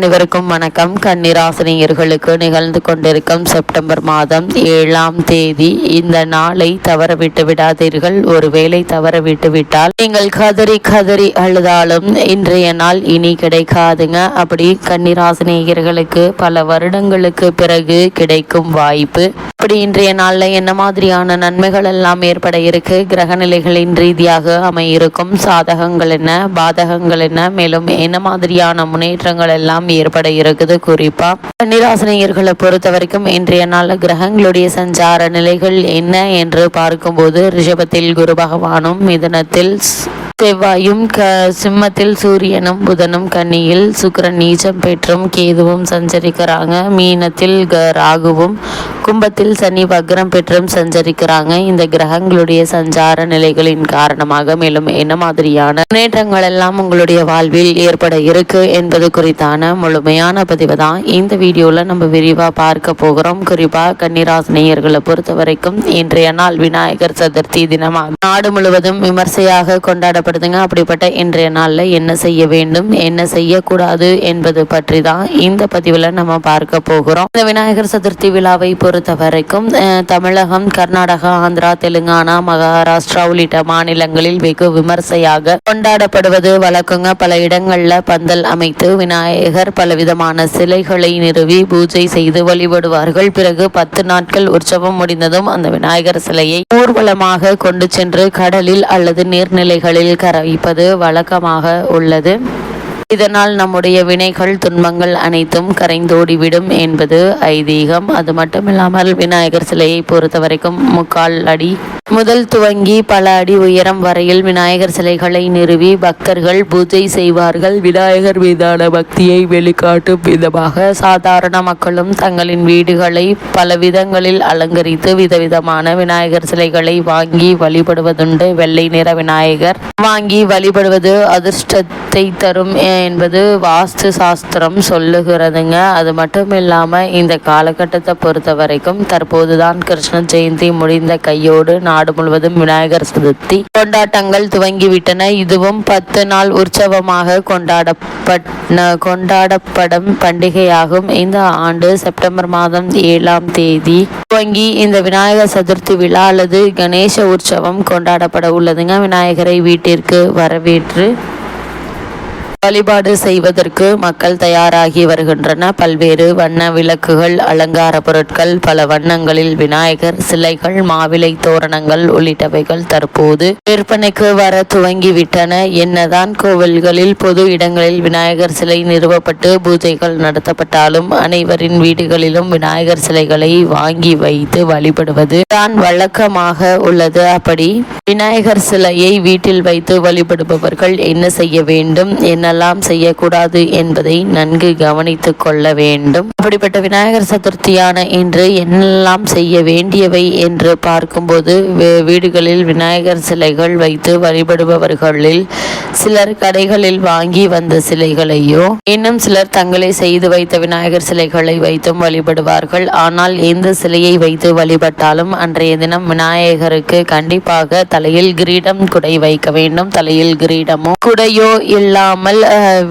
அனைவருக்கும் வணக்கம். கன்னிராசினியர்களுக்கு நிகழ்ந்து கொண்டிருக்கும் செப்டம்பர் மாதம் ஏழாம் தேதி. இந்த நாளை தவறவிட்டு விடாதீர்கள். ஒருவேளை தவறவிட்டு விட்டால் நீங்கள் கதறி கதறி அழுதாலும் இன்றைய நாள் இனி கிடைக்காதுங்க. அப்படி கன்னிராசினியர்களுக்கு பல வருடங்களுக்கு பிறகு கிடைக்கும் வாய்ப்பு. அப்படி இன்றைய நாளில் என்ன மாதிரியான நன்மைகள் எல்லாம் ஏற்பட இருக்கு? கிரக நிலைகளின் ரீதியாக அமையிருக்கும் சாதகங்கள் என்ன? பாதகங்கள் என்ன? மேலும் என்ன மாதிரியான முன்னேற்றங்கள் எல்லாம் ஏற்பட இருக்குது குறிப்பா கன்னிராசினியர்களை பொறுத்த வரைக்கும் இன்றைய நாள் கிரகங்களுடைய சஞ்சார நிலைகள் என்ன என்று பார்க்கும்போது ரிஷபத்தில் குரு பகவானும் மிதனத்தில் செவ்வாயும் க சிம்மத்தில் சூரியனும் புதனும் கன்னியில் சுக்கரன் நீச்சம் பெற்றும் கேதுவும் சஞ்சரிக்கிறாங்க. மீனத்தில் க ராகுவும் கும்பத்தில் சனி வக்ரம் பெற்றும் சஞ்சரிக்கிறாங்க. இந்த கிரகங்களுடைய சஞ்சார நிலைகளின் காரணமாக மேலும் என்ன மாதிரியான முன்னேற்றங்கள் எல்லாம் உங்களுடைய வாழ்வில் ஏற்பட இருக்கு என்பது குறித்தான முழுமையான பதிவு தான். இந்த வீடியோவில் நம்ம விரிவா பார்க்க போகிறோம். குறிப்பா கன்னிராசினியர்களை பொறுத்த வரைக்கும் இன்றைய நாள் விநாயகர் சதுர்த்தி தினமாக நாடு முழுவதும் விமர்சையாக கொண்டாடப்படுதுங்க. அப்படிப்பட்ட இன்றைய நாளில் என்ன செய்ய வேண்டும் என்ன செய்யக்கூடாது என்பது பற்றி தான் இந்த பதிவில் நம்ம பார்க்க போகிறோம். இந்த விநாயகர் சதுர்த்தி விழாவை பொறுத்த வரைக்கும் தமிழகம் கர்நாடகா ஆந்திரா தெலுங்கானா மகாராஷ்டிரா உள்ளிட்ட மாநிலங்களில் வெகு விமர்சையாக கொண்டாடப்படுவது வழக்கங்க. பல இடங்கள்ல பந்தல் அமைத்து விநாயகர் பலவிதமான சிலைகளை நிறுவி பூஜை செய்து வழிபடுவார்கள். பிறகு பத்து நாட்கள் உற்சவம் முடிந்ததும் அந்த விநாயகர் சிலையை ஊர்வலமாக கொண்டு சென்று கடலில் அல்லது நீர்நிலைகளில் கரைப்பது வழக்கமாக உள்ளது. இதனால் நம்முடைய வினைகள் துன்பங்கள் அனைத்தும் கரைந்தோடிவிடும் என்பது ஐதீகம். அது மட்டுமில்லாமல் விநாயகர் சிலையை பொறுத்த வரைக்கும் முக்கால் அடி முதல் துவங்கி பல அடி உயரம் வரையில் விநாயகர் சிலைகளை நிறுவி பக்தர்கள் பூஜை செய்வார்கள். விநாயகர் மீதான பக்தியை வெளிக்காட்டும் விதமாக சாதாரண மக்களும் தங்களின் வீடுகளை பல விதங்களில் அலங்கரித்து விதவிதமான விநாயகர் சிலைகளை வாங்கி வழிபடுவதுண்டு. வெள்ளை நிற விநாயகர் வாங்கி வழிபடுவது அதிர்ஷ்டத்தை தரும் என்பது வாஸ்து சாஸ்திரம் சொல்லுகிறதுங்க. அது மட்டும் இல்லாமல் இந்த காலகட்டத்தை பொறுத்த வரைக்கும் தற்போதுதான் கிருஷ்ண ஜெயந்தி முடிந்த கையோடு நாடு முழுவதும் விநாயகர் சதுர்த்தி கொண்டாட்டங்கள் துவங்கிவிட்டன. இதுவும் பத்து நாள் உற்சவமாக கொண்டாடப்பட் கொண்டாடப்படும் பண்டிகையாகும். இந்த ஆண்டு செப்டம்பர் மாதம் ஏழாம் தேதி துவங்கி இந்த விநாயகர் சதுர்த்தி விழா அல்லது கணேச உற்சவம் கொண்டாடப்பட உள்ளதுங்க. விநாயகரை வீட்டிற்கு வரவேற்று வழிபாடு செய்வதற்கு மக்கள் தயாராகி வருகின்றன. பல்வேறு வண்ண விளக்குகள் அலங்கார பொருட்கள் பல வண்ணங்களில் விநாயகர் சிலைகள் மாவிலை தோரணங்கள் உள்ளிட்டவைகள் தற்போது விற்பனைக்கு வர துவங்கிவிட்டன. என்னதான் கோவில்களில் பொது இடங்களில் விநாயகர் சிலை நிறுவப்பட்டு பூஜைகள் நடத்தப்பட்டாலும் அனைவரின் வீடுகளிலும் விநாயகர் சிலைகளை வாங்கி வைத்து வழிபடுவது தான் வழக்கமாக உள்ளது. அப்படி விநாயகர் சிலையை வீட்டில் வைத்து வழிபடுபவர்கள் என்ன செய்ய வேண்டும்? என்னெல்லாம் செய்யக்கூடாது என்பதை நன்கு கவனித்து கொள்ள வேண்டும். அப்படிப்பட்ட விநாயகர் சதுர்த்தியான இன்று என்னெல்லாம் செய்ய வேண்டியவை என்று பார்க்கும்போது வீடுகளில் விநாயகர் சிலைகள் வைத்து வழிபடுபவர்களில் சிலர் கடைகளில் வாங்கி வந்த சிலைகளையோ இன்னும் சிலர் தங்களை செய்து வைத்த விநாயகர் சிலைகளை வைத்தும் வழிபடுவார்கள். ஆனால் எந்த சிலையை வைத்து வழிபட்டாலும் அன்றைய தினம் விநாயகருக்கு கண்டிப்பாக தலையில் கிரீடம் குடை வைக்க வேண்டும். தலையில் கிரீடமோ குடையோ இல்லாமல்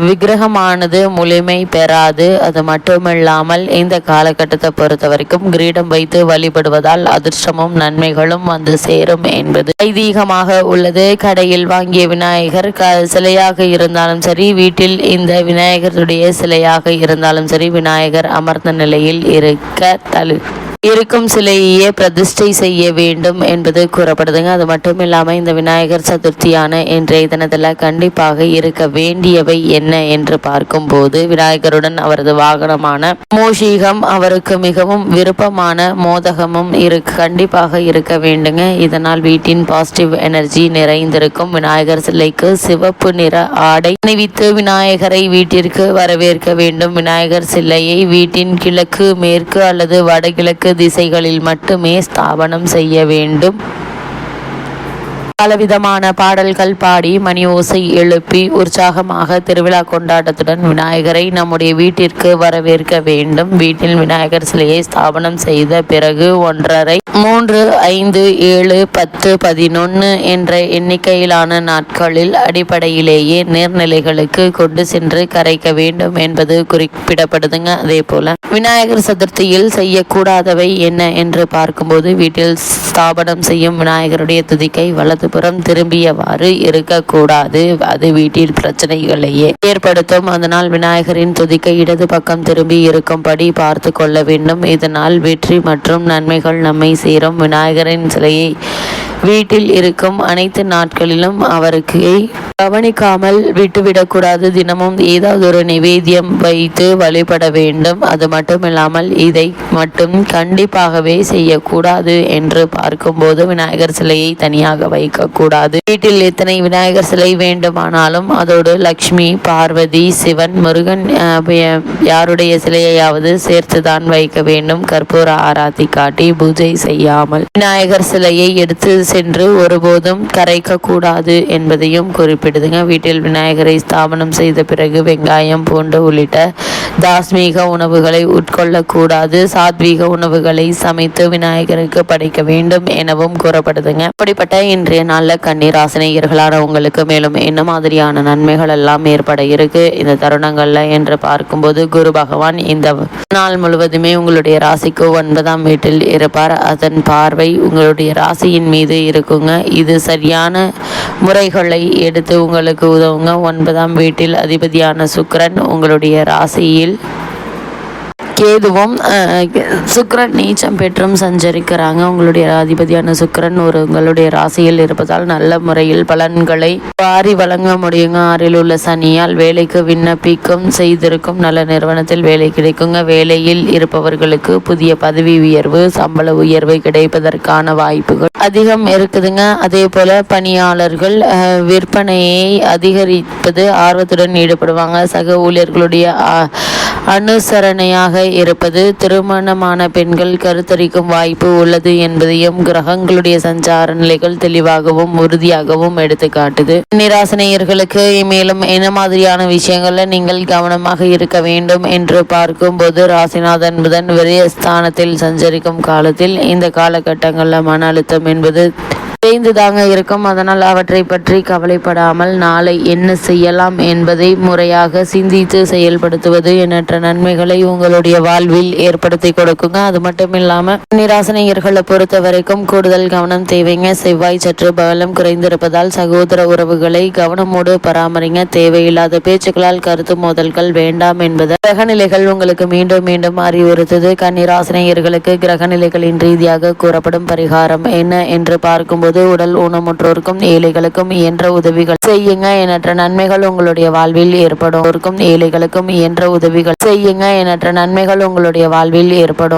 விக்கிரகமானது முழுமை பெறாது. அது மட்டுமில்லாமல் இந்த காலகட்டத்தை பொறுத்த வரைக்கும் கிரீடம் வைத்து வழிபடுவதால் அதிர்ஷ்டமும் நன்மைகளும் வந்து சேரும் என்பது ஐதீகமாக உள்ளது. கடையில் வாங்கிய விநாயகர் க சிலையாக இருந்தாலும் சரி வீட்டில் இந்த விநாயகருடைய சிலையாக இருந்தாலும் சரி விநாயகர் அமர்ந்த நிலையில் இருக்க தழு இருக்கும் சிலையே பிரதிஷ்டை செய்ய வேண்டும் என்பது கூறப்படுதுங்க. அது மட்டும் இல்லாமல் இந்த விநாயகர் சதுர்த்தியான இன்றைய தினத்தில் கண்டிப்பாக இருக்க வேண்டியவை என்ன என்று பார்க்கும்போது விநாயகருடன் அவரது வாகனமான மூஷிகம் அவருக்கு மிகவும் விருப்பமான மோதகமும் இரு கண்டிப்பாக இருக்க வேண்டுங்க. இதனால் வீட்டின் பாசிட்டிவ் எனர்ஜி நிறைந்திருக்கும். விநாயகர் சிலைக்கு சிவப்பு நிற ஆடை அணிவித்து விநாயகரை வீட்டிற்கு வரவேற்க வேண்டும். விநாயகர் சிலையை வீட்டின் கிழக்கு மேற்கு அல்லது வடகிழக்கு திசைகளில் மட்டுமே ஸ்தாபனம் செய்ய வேண்டும். பலவிதமான பாடல்கள் பாடி மணி ஓசை எழுப்பி உற்சாகமாக திருவிழா கொண்டாட்டத்துடன் விநாயகரை நம்முடைய வீட்டிற்கு வரவேற்க வேண்டும். வீட்டில் விநாயகர் சிலையை ஸ்தாபனம் செய்த பிறகு ஒன்றரை மூன்று ஐந்து ஏழு பத்து பதினொன்று என்ற எண்ணிக்கையிலான நாட்களில் அடிப்படையிலேயே நீர்நிலைகளுக்கு கொண்டு சென்று கரைக்க வேண்டும் என்பது குறிப்பிடப்படுதுங்க. அதே போல விநாயகர் சதுர்த்தியில் செய்யக்கூடாதவை என்ன என்று பார்க்கும்போது வீட்டில் ஸ்தாபனம் செய்யும் விநாயகருடைய துதிக்கை புறம் திரும்பியவாறு இருக்கக்கூடாது. அது வீட்டில் பிரச்சனைகளையே ஏற்படுத்தும். அதனால் விநாயகரின் துதிக்கை இடது பக்கம் திரும்பி இருக்கும்படி பார்த்து கொள்ள வேண்டும். இதனால் வெற்றி மற்றும் நன்மைகள் நம்மை சேரும். விநாயகரின் சிலையை வீட்டில் இருக்கும் அனைத்து நாட்களிலும் அவருக்கு கவனிக்காமல் விட்டுவிடக்கூடாது. தினமும் ஏதாவது ஒரு நிவேத்தியம் வைத்து வழிபட வேண்டும். அது மட்டுமில்லாமல் இதை மட்டும் கண்டிப்பாகவே செய்யக்கூடாது என்று பார்க்கும்போது விநாயகர் சிலையை தனியாக வைக்கக்கூடாது. வீட்டில் எத்தனை விநாயகர் சிலை வேண்டுமானாலும் அதோடு லக்ஷ்மி பார்வதி சிவன் முருகன் யாருடைய சிலையையாவது சேர்த்துதான் வைக்க வேண்டும். கற்பூர ஆராத்தி காட்டி பூஜை செய்யாமல் விநாயகர் சிலையை எடுத்து சென்று ஒருபோதும் கரைக்க கூடாது என்பதையும் குறிப்பிடுதுங்க. வீட்டில் விநாயகரை ஸ்தாபனம் செய்த பிறகு வெங்காயம் பூண்டு உள்ளிட்ட தாஸ்மீக உணவுகளை உட்கொள்ளக்கூடாது. சாத்வீக உணவுகளை சமைத்து விநாயகருக்கு படைக்க வேண்டும் எனவும் கூறப்படுதுங்க. அப்படிப்பட்ட இன்றைய நாள்ல கண்ணீராசினியர்களான உங்களுக்கு மேலும் என்ன மாதிரியான நன்மைகள் எல்லாம் ஏற்பட இருக்கு? இந்த தருணங்கள்ல என்று பார்க்கும்போது குரு பகவான் இந்த நாள் முழுவதுமே உங்களுடைய ராசிக்கு ஒன்பதாம் வீட்டில் இருப்பார். அதன் பார்வை உங்களுடைய ராசியின் மீது இருக்குங்க. இது சரியான முறைகளை எடுத்து உங்களுக்கு உதவுங்க. ஒன்பதாம் வீட்டில் அதிபதியான சுக்கிரன் உங்களுடைய ராசியில் கேதுவும் சுக்கரன் நீச்சம் பெற்றும் சஞ்சரிக்கிறாங்க. உங்களுடைய அதிபதியான சுக்கரன் ஒரு உங்களுடைய ராசியில் இருப்பதால் நல்ல முறையில் பலன்களை வாரி வழங்க முடியுங்க. ஆறில் உள்ள சனியால் வேலைக்கு விண்ணப்பிக்கும் செய்திருக்கும் நல்ல நிறுவனத்தில் வேலை கிடைக்குங்க. வேலையில் இருப்பவர்களுக்கு புதிய பதவி உயர்வு சம்பள உயர்வு கிடைப்பதற்கான வாய்ப்புகள் அதிகம் இருக்குதுங்க. அதே போல பணியாளர்கள் விற்பனையை அதிகரிப்பது ஆர்வத்துடன் ஈடுபடுவாங்க. சக ஊழியர்களுடைய அனுசரணையாக இருப்பது திருமணமான பெண்கள் கருத்தரிக்கும் வாய்ப்பு உள்ளது என்பதையும் கிரகங்களுடைய சஞ்சார நிலைகள் தெளிவாகவும் உறுதியாகவும் எடுத்து காட்டுது. நிராசனையர்களுக்கு மேலும் என்ன மாதிரியான விஷயங்கள்ல நீங்கள் கவனமாக இருக்க வேண்டும் என்று பார்க்கும்போது ராசிநாதன் புதன் விரயஸ்தானத்தில் சஞ்சரிக்கும் காலத்தில் இந்த காலகட்டங்களில் மன அழுத்தம் என்பது தேய்ந்து தாங்க இருக்கும். அதனால் அவற்றை பற்றி கவலைப்படாமல் நாளை என்ன செய்யலாம் என்பதை முறையாக சிந்தித்து செயல்படுத்துவது எண்ணற்ற நன்மைகளை உங்களுடைய வாழ்வில் ஏற்படுத்தி கொடுக்குங்க. அது மட்டும் இல்லாம நிராசனையர்களை பொறுத்த வரைக்கும் கூடுதல் கவனம் தேவைங்க. செவ்வாய் சற்று பலம் குறைந்திருப்பதால் சகோதர உறவுகளை கவனமோடு பராமரிங்க. தேவையில்லாத பேச்சுக்களால் கருத்து மோதல்கள் வேண்டாம் என்பது கிரகநிலைகள் உங்களுக்கு மீண்டும் மீண்டும் அறிவுறுத்தது. கன்னிராசினியர்களுக்கு கிரகநிலைகளின் ரீதியாக கூறப்படும் பரிகாரம் என்ன என்று பார்க்கும்போது உடல் ஊனமுற்றோருக்கும் ஏழைகளுக்கும் இயன்ற உதவிகள் செய்யுங்க. எண்ணற்ற நன்மைகள் உங்களுடைய வாழ்வில் ஏற்படும். ஏழைகளுக்கும் இயன்ற உதவிகள் செய்யுங்க. எண்ணற்ற நன்மைகள் உங்களுடைய வாழ்வில் ஏற்படும்.